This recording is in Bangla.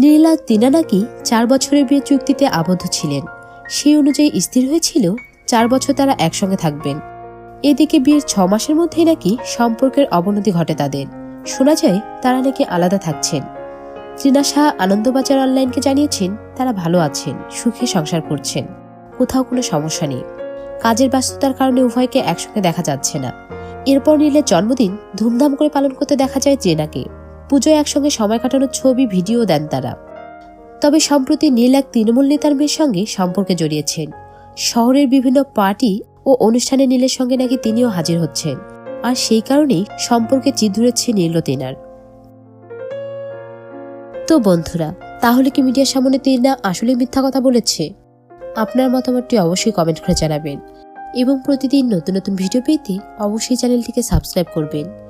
নীলা তিনা নাকি চার বছরের বিয়ে চুক্তিতে আবদ্ধ ছিলেন। সেই অনুযায়ী স্থির হয়েছিল, চার বছর তারা একসঙ্গে থাকবেন। এদিকে বিয়ের ছ মাসের মধ্যেই নাকি সম্পর্কের অবনতি ঘটে তাদের। শোনা যায়, তারা নাকি আলাদা থাকছেন। ত্রিনা শাহ আনন্দবাজার অনলাইনকে জানিয়েছেন, তারা ভালো আছেন, সুখে সংসার করছেন। কোথাও কোনো সমস্যা নেই। কাজের ব্যস্ততার কারণে উভয়কে একসঙ্গে দেখা যাচ্ছে না। এরপর নীলের জন্মদিন ধুমধাম করে পালন করতে দেখা যায় জেনাকে পুজোয় একসঙ্গে সময় কাটানোর ছবি, ভিডিও দেন তারা। তবে সম্প্রতি নীল এক তৃণমূল নেতার মেয়ের সঙ্গে সম্পর্কে জড়িয়েছেন। শহরের বিভিন্ন পার্টি ও অনুষ্ঠানে নীলের সঙ্গে নাকি তিনিও হাজির হচ্ছেন। আর সেই কারণেই সম্পর্কে চিত ধরেছে নীল তিনার। তো বন্ধুরা, তাহলে কি মিডিয়ার সামনে তিনা আসলে মিথ্যা কথা বলেছে? আপনার মতামতটি অবশ্যই কমেন্ট করে জানাবেন। এবং প্রতিদিন নতুন নতুন ভিডিও পেতে অবশ্যই চ্যানেলটিকে সাবস্ক্রাইব করবেন।